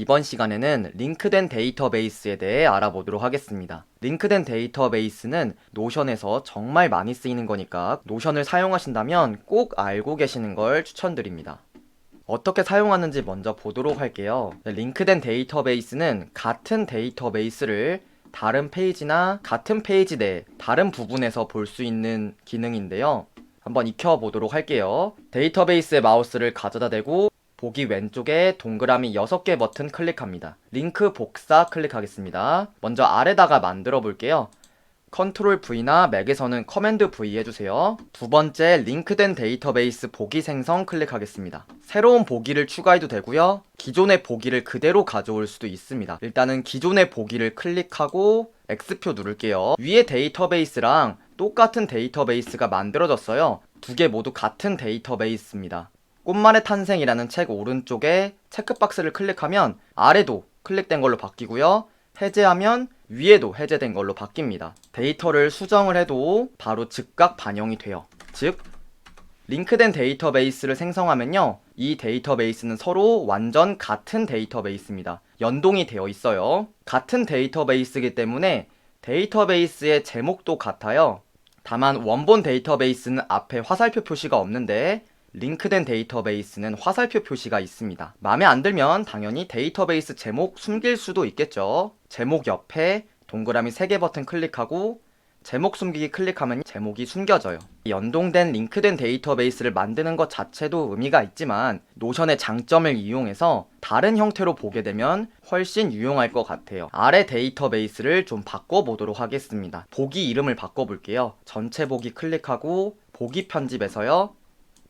이번 시간에는 링크된 데이터베이스에 대해 알아보도록 하겠습니다. 링크된 데이터베이스는 노션에서 정말 많이 쓰이는 거니까 노션을 사용하신다면 꼭 알고 계시는 걸 추천드립니다. 어떻게 사용하는지 먼저 보도록 할게요. 네, 링크된 데이터베이스는 같은 데이터베이스를 다른 페이지나 같은 페이지 내 다른 부분에서 볼 수 있는 기능인데요. 한번 익혀보도록 할게요. 데이터베이스에 마우스를 가져다 대고 보기 왼쪽에 동그라미 6개 버튼 클릭합니다. 링크 복사 클릭하겠습니다. 먼저 아래다가 만들어 볼게요. 컨트롤 V나 맥에서는 커맨드 V 해주세요. 두 번째 링크된 데이터베이스 보기 생성 클릭하겠습니다. 새로운 보기를 추가해도 되고요. 기존의 보기를 그대로 가져올 수도 있습니다. 일단은 기존의 보기를 클릭하고 X표 누를게요. 위에 데이터베이스랑 똑같은 데이터베이스가 만들어졌어요. 두 개 모두 같은 데이터베이스입니다. 꽃말의 탄생이라는 책 오른쪽에 체크박스를 클릭하면 아래도 클릭된 걸로 바뀌고요. 해제하면 위에도 해제된 걸로 바뀝니다. 데이터를 수정을 해도 바로 즉각 반영이 돼요. 즉, 링크된 데이터베이스를 생성하면요. 이 데이터베이스는 서로 완전 같은 데이터베이스입니다. 연동이 되어 있어요. 같은 데이터베이스이기 때문에 데이터베이스의 제목도 같아요. 다만 원본 데이터베이스는 앞에 화살표 표시가 없는데 링크된 데이터베이스는 화살표 표시가 있습니다. 마음에 안 들면 당연히 데이터베이스 제목 숨길 수도 있겠죠. 제목 옆에 동그라미 3개 버튼 클릭하고 제목 숨기기 클릭하면 제목이 숨겨져요. 연동된 링크된 데이터베이스를 만드는 것 자체도 의미가 있지만 노션의 장점을 이용해서 다른 형태로 보게 되면 훨씬 유용할 것 같아요. 아래 데이터베이스를 좀 바꿔보도록 하겠습니다. 보기 이름을 바꿔볼게요. 전체 보기 클릭하고 보기 편집에서요.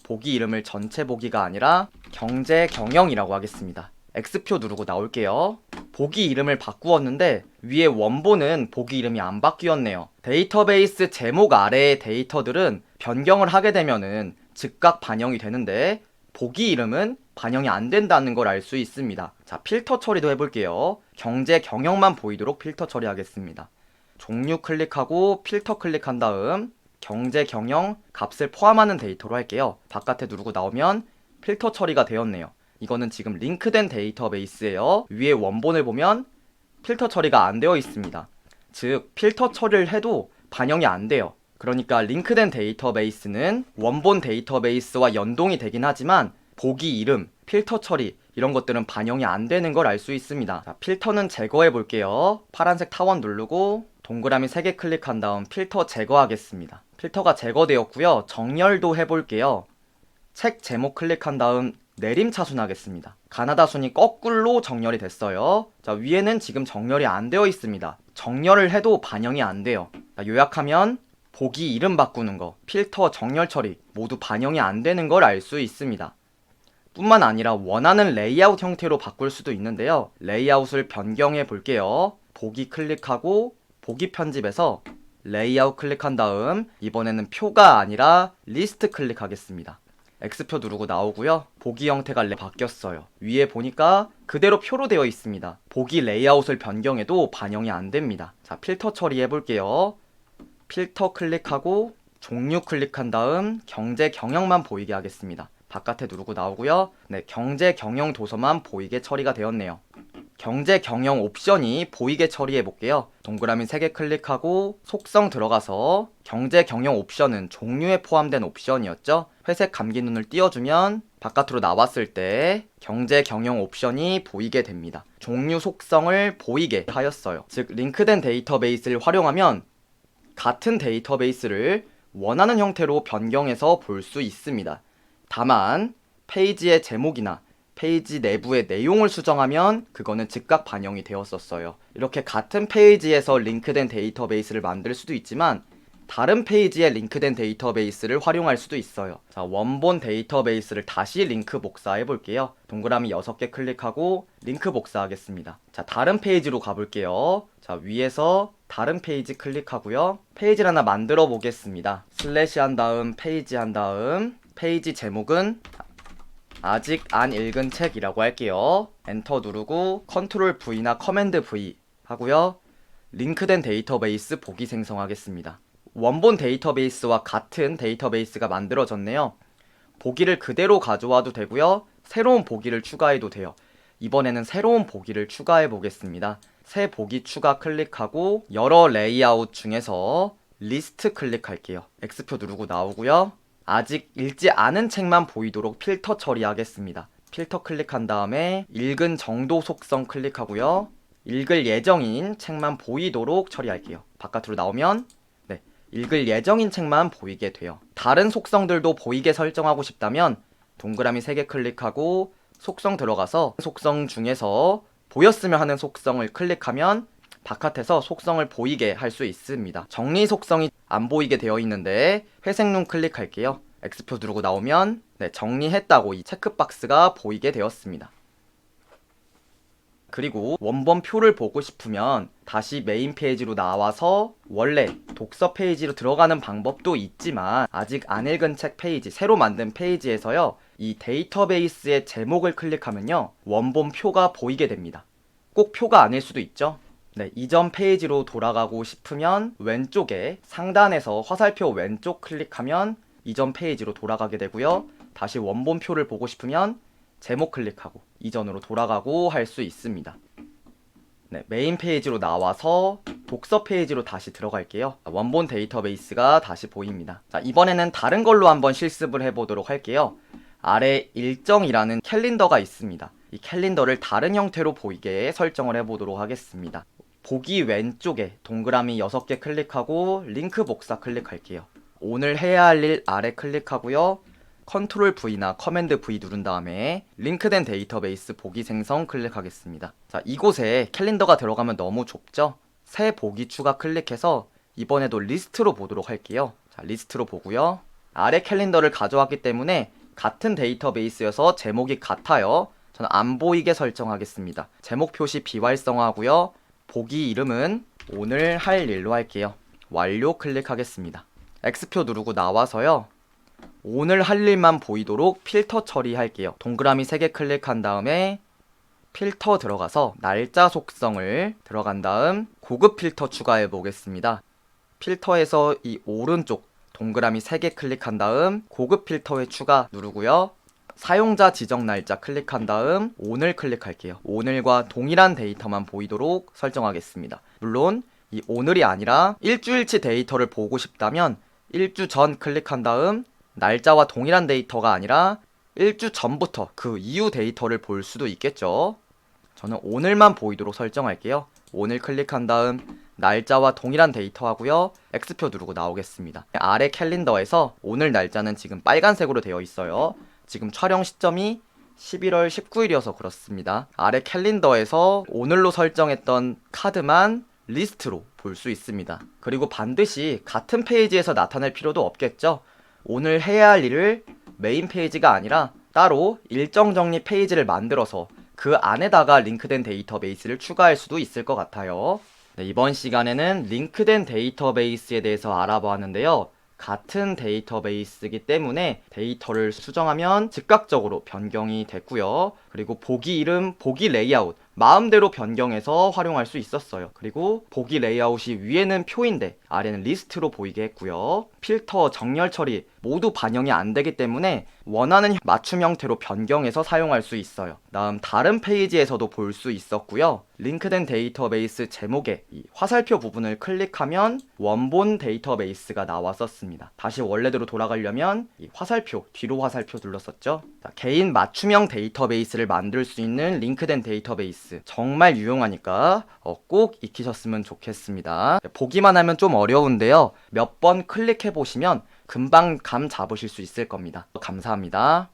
보기 이름을 전체 보기가 아니라 경제 경영이라고 하겠습니다. X표 누르고 나올게요. 보기 이름을 바꾸었는데 위에 원본은 보기 이름이 안 바뀌었네요. 데이터베이스 제목 아래의 데이터들은 변경을 하게 되면은 즉각 반영이 되는데 보기 이름은 반영이 안 된다는 걸 알 수 있습니다. 자, 필터 처리도 해볼게요. 경제 경영만 보이도록 필터 처리하겠습니다. 종류 클릭하고 필터 클릭한 다음 경제 경영 값을 포함하는 데이터로 할게요. 바깥에 누르고 나오면 필터 처리가 되었네요. 이거는 지금 링크된 데이터베이스예요. 위에 원본을 보면 필터 처리가 안 되어 있습니다. 즉 필터 처리를 해도 반영이 안 돼요. 그러니까 링크된 데이터베이스는 원본 데이터베이스와 연동이 되긴 하지만 보기 이름, 필터 처리 이런 것들은 반영이 안 되는 걸 알 수 있습니다. 자, 필터는 제거해 볼게요. 파란색 타원 누르고 동그라미 3개 클릭한 다음 필터 제거하겠습니다. 필터가 제거되었고요. 정렬도 해볼게요. 책 제목 클릭한 다음 내림 차순 하겠습니다. 가나다 순이 거꾸로 정렬이 됐어요. 자, 위에는 지금 정렬이 안 되어 있습니다. 정렬을 해도 반영이 안 돼요. 자, 요약하면 보기 이름 바꾸는 거, 필터 정렬 처리 모두 반영이 안 되는 걸 알 수 있습니다. 뿐만 아니라 원하는 레이아웃 형태로 바꿀 수도 있는데요. 레이아웃을 변경해 볼게요. 보기 클릭하고 보기 편집에서 레이아웃 클릭한 다음 이번에는 표가 아니라 리스트 클릭하겠습니다. X표 누르고 나오고요. 보기 형태가 레 바뀌었어요. 위에 보니까 그대로 표로 되어 있습니다. 보기 레이아웃을 변경해도 반영이 안 됩니다. 자, 필터 처리해 볼게요. 필터 클릭하고 종류 클릭한 다음 경제 경영만 보이게 하겠습니다. 바깥에 누르고 나오고요. 네, 경제 경영 도서만 보이게 처리가 되었네요. 경제 경영 옵션이 보이게 처리해 볼게요. 동그라미 3개 클릭하고 속성 들어가서 경제 경영 옵션은 종류에 포함된 옵션이었죠. 회색 감기 눈을 띄워주면 바깥으로 나왔을 때 경제 경영 옵션이 보이게 됩니다. 종류 속성을 보이게 하였어요. 즉 링크된 데이터베이스를 활용하면 같은 데이터베이스를 원하는 형태로 변경해서 볼 수 있습니다. 다만 페이지의 제목이나 페이지 내부의 내용을 수정하면 그거는 즉각 반영이 되었었어요. 이렇게 같은 페이지에서 링크된 데이터베이스를 만들 수도 있지만 다른 페이지에 링크된 데이터베이스를 활용할 수도 있어요. 자, 원본 데이터베이스를 다시 링크 복사해 볼게요. 동그라미 6개 클릭하고 링크 복사하겠습니다. 자, 다른 페이지로 가볼게요. 자, 위에서 다른 페이지 클릭하고요. 페이지를 하나 만들어 보겠습니다. 슬래시 한 다음 페이지 한 다음 페이지 제목은 아직 안 읽은 책이라고 할게요. 엔터 누르고 컨트롤 V나 커맨드 V 하고요. 링크된 데이터베이스 보기 생성하겠습니다. 원본 데이터베이스와 같은 데이터베이스가 만들어졌네요. 보기를 그대로 가져와도 되고요. 새로운 보기를 추가해도 돼요. 이번에는 새로운 보기를 추가해 보겠습니다. 새 보기 추가 클릭하고 여러 레이아웃 중에서 리스트 클릭할게요. X표 누르고 나오고요. 아직 읽지 않은 책만 보이도록 필터 처리하겠습니다. 필터 클릭한 다음에 읽은 정도 속성 클릭하고요. 읽을 예정인 책만 보이도록 처리할게요. 바깥으로 나오면 네, 읽을 예정인 책만 보이게 돼요. 다른 속성들도 보이게 설정하고 싶다면 동그라미 3개 클릭하고 속성 들어가서 속성 중에서 보였으면 하는 속성을 클릭하면 바깥에서 속성을 보이게 할 수 있습니다. 정리 속성이 안 보이게 되어 있는데 회색눈 클릭할게요. X표 누르고 나오면 네, 정리했다고 이 체크박스가 보이게 되었습니다. 그리고 원본 표를 보고 싶으면 다시 메인 페이지로 나와서 원래 독서 페이지로 들어가는 방법도 있지만 아직 안 읽은 책 페이지, 새로 만든 페이지에서요. 이 데이터베이스의 제목을 클릭하면요. 원본 표가 보이게 됩니다. 꼭 표가 아닐 수도 있죠. 네, 이전 페이지로 돌아가고 싶으면 왼쪽에 상단에서 화살표 왼쪽 클릭하면 이전 페이지로 돌아가게 되고요. 다시 원본 표를 보고 싶으면 제목 클릭하고 이전으로 돌아가고 할 수 있습니다. 네, 메인 페이지로 나와서 독서 페이지로 다시 들어갈게요. 원본 데이터베이스가 다시 보입니다. 자, 이번에는 다른 걸로 한번 실습을 해보도록 할게요. 아래 일정이라는 캘린더가 있습니다. 이 캘린더를 다른 형태로 보이게 설정을 해보도록 하겠습니다. 보기 왼쪽에 동그라미 6개 클릭하고 링크 복사 클릭할게요. 오늘 해야 할 일 아래 클릭하고요. 컨트롤 V나 커맨드 V 누른 다음에 링크된 데이터베이스 보기 생성 클릭하겠습니다. 자, 이곳에 캘린더가 들어가면 너무 좁죠? 새 보기 추가 클릭해서 이번에도 리스트로 보도록 할게요. 자, 리스트로 보고요. 아래 캘린더를 가져왔기 때문에 같은 데이터베이스여서 제목이 같아요. 저는 안 보이게 설정하겠습니다. 제목 표시 비활성화하고요. 보기 이름은 오늘 할 일로 할게요. 완료 클릭하겠습니다. X표 누르고 나와서요. 오늘 할 일만 보이도록 필터 처리할게요. 동그라미 3개 클릭한 다음에 필터 들어가서 날짜 속성을 들어간 다음 고급 필터 추가해 보겠습니다. 필터에서 이 오른쪽 동그라미 3개 클릭한 다음 고급 필터에 추가 누르고요. 사용자 지정 날짜 클릭한 다음 오늘 클릭할게요. 오늘과 동일한 데이터만 보이도록 설정하겠습니다. 물론 이 오늘이 아니라 일주일치 데이터를 보고 싶다면 일주 전 클릭한 다음 날짜와 동일한 데이터가 아니라 일주 전부터 그 이후 데이터를 볼 수도 있겠죠. 저는 오늘만 보이도록 설정할게요. 오늘 클릭한 다음 날짜와 동일한 데이터 하고요. X표 누르고 나오겠습니다. 아래 캘린더에서 오늘 날짜는 지금 빨간색으로 되어 있어요. 지금 촬영 시점이 11월 19일이어서 그렇습니다. 아래 캘린더에서 오늘로 설정했던 카드만 리스트로 볼 수 있습니다. 그리고 반드시 같은 페이지에서 나타낼 필요도 없겠죠. 오늘 해야 할 일을 메인 페이지가 아니라 따로 일정 정리 페이지를 만들어서 그 안에다가 링크된 데이터베이스를 추가할 수도 있을 것 같아요. 네, 이번 시간에는 링크된 데이터베이스에 대해서 알아보았는데요. 같은 데이터베이스이기 때문에 데이터를 수정하면 즉각적으로 변경이 됐고요. 그리고 보기 이름, 보기 레이아웃 마음대로 변경해서 활용할 수 있었어요. 그리고 보기 레이아웃이 위에는 표인데 아래는 리스트로 보이게 했고요. 필터, 정렬 처리 모두 반영이 안 되기 때문에 원하는 맞춤 형태로 변경해서 사용할 수 있어요. 다음 다른 페이지에서도 볼 수 있었고요. 링크된 데이터베이스 제목에 이 화살표 부분을 클릭하면 원본 데이터베이스가 나왔었습니다. 다시 원래대로 돌아가려면 이 화살표 뒤로 화살표 눌렀었죠. 자, 개인 맞춤형 데이터베이스를 만들 수 있는 링크된 데이터베이스 정말 유용하니까 어, 꼭 익히셨으면 좋겠습니다. 보기만 하면 좀 어려운데요. 몇 번 클릭해 보시면 금방 감 잡으실 수 있을 겁니다. 감사합니다.